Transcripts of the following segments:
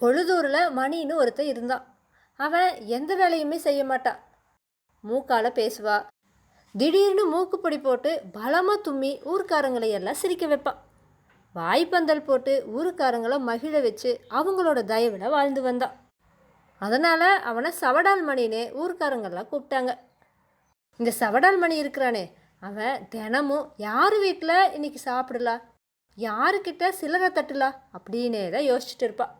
பொழுதூரில் மணின்னு ஒருத்தன் இருந்தான். அவன் எந்த வேலையுமே செய்ய மாட்டான் மூக்கால பேசுவா. திடீர்னு மூக்குப்பொடி போட்டு பலமாக தும்மி ஊர்க்காரங்களை எல்லாம் சிரிக்க வைப்பான் வாய்ப்பந்தல் போட்டு ஊருக்காரங்களை மகிழ வச்சு அவங்களோட தயவில் வாழ்ந்து வந்தான் அதனால் அவனை சவடால் மணினே ஊர்க்காரங்கெல்லாம் கூப்பிட்டாங்க இந்த சவடால் மணி இருக்கிறானே அவன் தினமும் யார் வீட்டில் இன்றைக்கி சாப்பிடலாம் யாருக்கிட்ட சில்லறை தட்டலாம் அப்படின்னே தான் யோசிச்சுட்டு இருப்பான்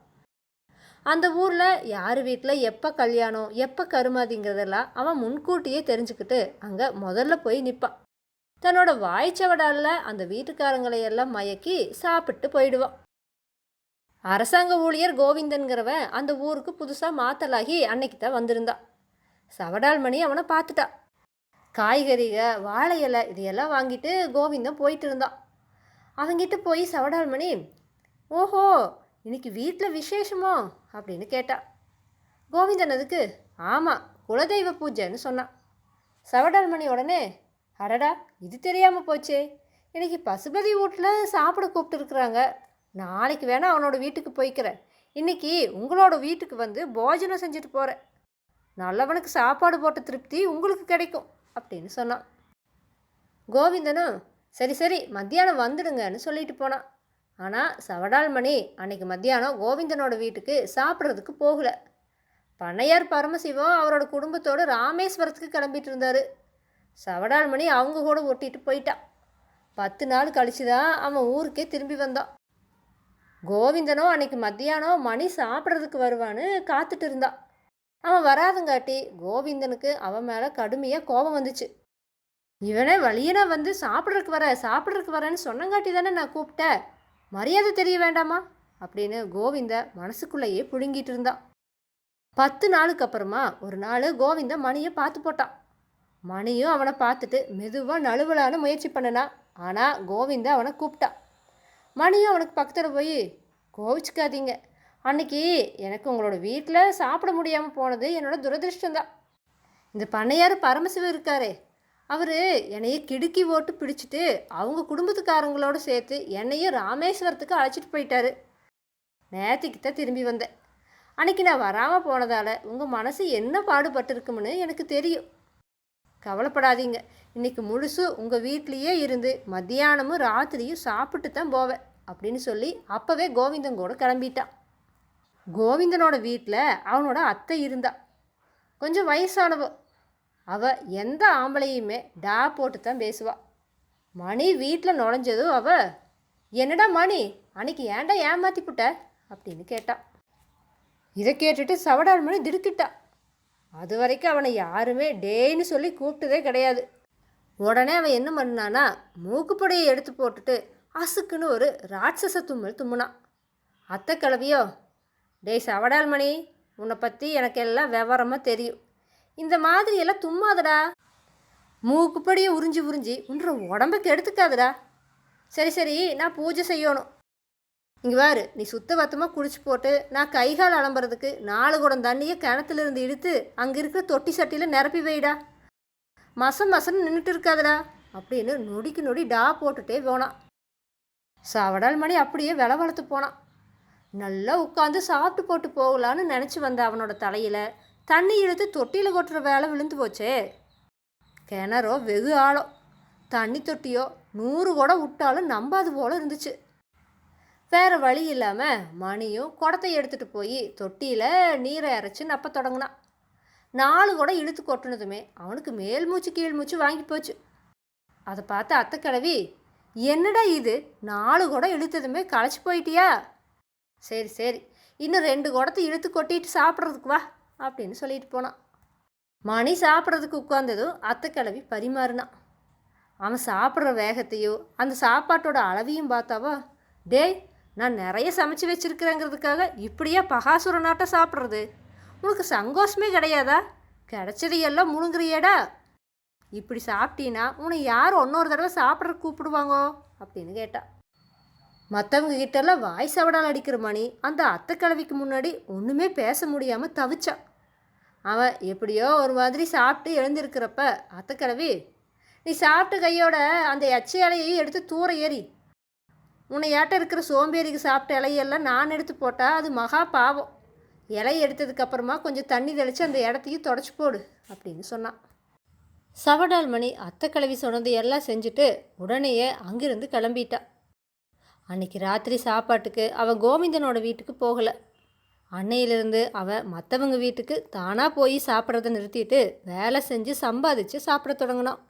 அந்த ஊரில் யார் வீட்டில் எப்போ கல்யாணம் எப்போ கருமாதிங்கிறதெல்லாம் அவன் முன்கூட்டியே தெரிஞ்சுக்கிட்டு அங்கே முதல்ல போய் நிற்பான் தன்னோட வாய்ச்சவடாலில் அந்த வீட்டுக்காரங்களை எல்லாம் மயக்கி சாப்பிட்டு போயிடுவான் அரசாங்க ஊழியர் கோவிந்தன்கிறவன் அந்த ஊருக்கு புதுசாக மாத்தலாகி அன்னைக்கு தான் வந்திருந்தான் சவடால் மணி அவனை பார்த்துட்டா காய்கறிக வாழை இலை இதையெல்லாம் வாங்கிட்டு கோவிந்தன் போயிட்டு இருந்தான் அவங்கிட்ட போய் சவடால் மணி ஓஹோ இன்னைக்கு வீட்டில் விசேஷமோ? அப்படின்னு கேட்டா. கோவிந்தன் அதுக்கு ஆமாம் குலதெய்வ பூஜைன்னு சொன்னான் சவடால் மணி உடனே அடடா இது தெரியாமல் போச்சே. இன்னைக்கு பசுபதி வீட்டில் சாப்பிட கூப்பிட்டுருக்குறாங்க. நாளைக்கு வேணால் அவனோட வீட்டுக்கு போய்க்கிறேன். இன்னைக்கு உங்களோட வீட்டுக்கு வந்து போஜனம் செஞ்சுட்டு போகிறேன் நல்லவனுக்கு சாப்பாடு போட்ட திருப்தி உங்களுக்கு கிடைக்கும் அப்படின்னு சொன்னான். கோவிந்தனும் சரி சரி மத்தியானம் வந்துடுங்கன்னு சொல்லிட்டு போனான். ஆனால் சவடால் மணி அன்னைக்கு மத்தியானம் கோவிந்தனோட வீட்டுக்கு சாப்பிட்றதுக்கு போகல. பண்ணையார் பரமசிவம் அவரோட குடும்பத்தோடு ராமேஸ்வரத்துக்கு கிளம்பிட்டு இருந்தார். சவடால் மணி அவங்க கூட ஒட்டிட்டு போயிட்டான் பத்து நாள் கழிச்சு தான் அவன் ஊருக்கே திரும்பி வந்தான். கோவிந்தனும் அன்னைக்கு மத்தியானம் மணி சாப்பிட்றதுக்கு வருவான்னு காத்துட்டு இருந்தான் அவன் வராதங்காட்டி கோவிந்தனுக்கு அவன் மேலே கடுமையாக கோபம் வந்துச்சு. இவனே வழியனா வந்து சாப்பிட்றதுக்கு வர சாப்பிட்றதுக்கு வரேன்னு சொன்னங்காட்டி தானே நான் கூப்பிட்டேன். மரியாதை தெரிய வேண்டாமா? அப்படின்னு கோவிந்த மனசுக்குள்ளேயே புழுங்கிட்டு இருந்தான் பத்து நாளுக்கு அப்புறமா ஒரு நாள் கோவிந்த மணியை பார்த்து போட்டான் மணியும் அவனை பார்த்துட்டு மெதுவாக நழுவலான முயற்சி பண்ணினான் ஆனால் கோவிந்த அவனை கூப்பிட்டான் மணியும் அவனுக்கு பக்கத்தில் போய் கோவிச்சுக்காதீங்க. அன்னைக்கு எனக்கு உங்களோட வீட்டில் சாப்பிட முடியாமல் போனது என்னோட துரதிருஷ்டம்தான். இந்த பண்ணையார் பரமசிவம் இருக்காரே அவர் என்னைய கிடுக்கி ஓட்டு பிடிச்சிட்டு அவங்க குடும்பத்துக்காரங்களோட சேர்த்து என்னையும் ராமேஸ்வரத்துக்கு அழைச்சிட்டு போயிட்டாரு. நேத்திக்கு தான் திரும்பி வந்தேன். அன்னைக்கு நான் வராமல் போனதால் உங்கள் மனசு என்ன பாடுபட்டிருக்கும்னு எனக்கு தெரியும். கவலைப்படாதீங்க. இன்னைக்கு முழுசு உங்கள் வீட்லேயே இருந்து மத்தியானமும் ராத்திரியும் சாப்பிட்டு தான் போவேன் அப்படின்னு சொல்லி அப்போவே கோவிந்தன் கூட கிளம்பிட்டான். கோவிந்தனோட வீட்டில் அவனோட அத்தை இருந்தா. கொஞ்சம் வயசானவன் அவ எந்த ஆம்பளையுமே டா போட்டு தான் பேசுவாள் மணி வீட்டில் நுழைஞ்சதும் அவள் என்னடா மணி அன்னைக்கு ஏன்டா ஏமாற்றி புட்ட? அப்படின்னு கேட்டான் இதை கேட்டுட்டு சவடார் மணி திடுக்கிட்டா. அது வரைக்கும் அவனை யாருமே டேன்னு சொல்லி கூப்பிட்டதே கிடையாது. உடனே அவன் என்ன பண்ணானா மூக்குப்பொடியை எடுத்து போட்டுட்டு அசுக்குன்னு ஒரு ராட்சச தும்மல் தும்முனான் அத்தை கிளவியோ டேய் சவடால் மணி உன்னை பற்றி எனக்கு எல்லாம் விவரமாக தெரியும். இந்த மாதிரி எல்லாம் தும்மாதடா. மூக்குப்படியை உறிஞ்சி உறிஞ்சி உன்ற உடம்புக்கு கெடுத்துக்காதடா. சரி சரி நான் பூஜை செய்யணும். இங்கே வாரு நீ சுத்த பத்தமாக குடிச்சு போட்டு நான் கை கால் அலம்புறதுக்கு நாலு குடம் தண்ணியை கிணத்துல இருந்து இழுத்து அங்கே இருக்கிற தொட்டி சட்டியில் நிரப்பி வைடா. மசம் மசன்னு நின்றுட்டு இருக்காதடா. அப்படின்னு நொடிக்கு நொடி டா போட்டுட்டே போனான் சவடால் மணி அப்படியே வில வளர்த்து போனான் நல்லா உட்காந்து சாப்பிட்டு போட்டு போகலான்னு நினச்சி வந்த அவனோட தலையில் தண்ணி இழுத்து தொட்டியில் கொட்டுற வேலை விழுந்து போச்சே. கிணறோ வெகு ஆழம் தண்ணி தொட்டியோ நூறு குடம் விட்டாலும் நம்பாது போல் இருந்துச்சு. வேறு வழி இல்லாமல் மணியும் குடத்தை எடுத்துகிட்டு போய் தொட்டியில் நீரை இறச்சி நப்ப தொடங்கினான் நாலு குடம் இழுத்து கொட்டினதுமே அவனுக்கு மேல் மூச்சு கீழ் மூச்சு வாங்கி போச்சு. அதை பார்த்து அத்தை கிழவி என்னடா இது? நாலு குடம் இழுத்ததுமே களைச்சி போயிட்டியா? சரி சரி. இன்னும் ரெண்டு குடத்தை இழுத்து கொட்டிட்டு சாப்பிட்றதுக்கு வா. அப்படின்னு சொல்லிட்டு போனான். மணி சாப்பிட்றதுக்கு உட்கார்ந்ததும் அத்தை கிளவி பரிமாறினான். அவன் சாப்பிட்ற வேகத்தையோ அந்த சாப்பாட்டோட அளவையும் பார்த்தாவா டேய் நான் நிறைய சமைச்சு வச்சுருக்கிறேங்கிறதுக்காக இப்படியே பகாசுர சாப்பிட்றது? உனக்கு சங்கோஷமே கிடையாதா? கிடைச்சது எல்லாம் முழுங்குறியேடா. இப்படி சாப்பிட்டீன்னா உன்னை யார் இன்னொரு தடவை சாப்பிட்ற கூப்பிடுவாங்கோ? அப்படின்னு கேட்டா. மற்றவங்க கிட்டெல்லாம் வாய் சவடால் அடிக்கிற மணி அந்த அத்தை கிழவிக்கு முன்னாடி ஒன்றுமே பேச முடியாமல் தவிச்சான் அவன் எப்படியோ ஒரு மாதிரி சாப்பிட்டு எழுந்திருக்கிறப்ப அத்தை கிழவி நீ சாப்பிட்ட கையோட அந்த எச்சை இலையை எடுத்து தூர ஏறி. உன்னையாட்ட இருக்கிற சோம்பேறிக்கு சாப்பிட்ட இலையெல்லாம் நான் எடுத்து போட்டால் அது மகா பாவம். இலை எடுத்ததுக்கப்புறமா கொஞ்சம் தண்ணி தெளித்து அந்த இடத்தையும் தொடச்சி போடு அப்படின்னு சொன்னான் சவடால் மணி அத்தை கிழவி சொன்னது எல்லாம் செஞ்சுட்டு உடனேயே அங்கிருந்து கிளம்பிட்டான் அன்னைக்கு ராத்திரி சாப்பாட்டுக்கு அவன் கோவிந்தனோட வீட்டுக்கு போகலை. அன்னையிலிருந்து அவன் மற்றவங்க வீட்டுக்கு தானாக போய் சாப்பிட்றத நிறுத்திட்டு வேலை செஞ்சு சம்பாதிச்சு சாப்பிட தொடங்கினான்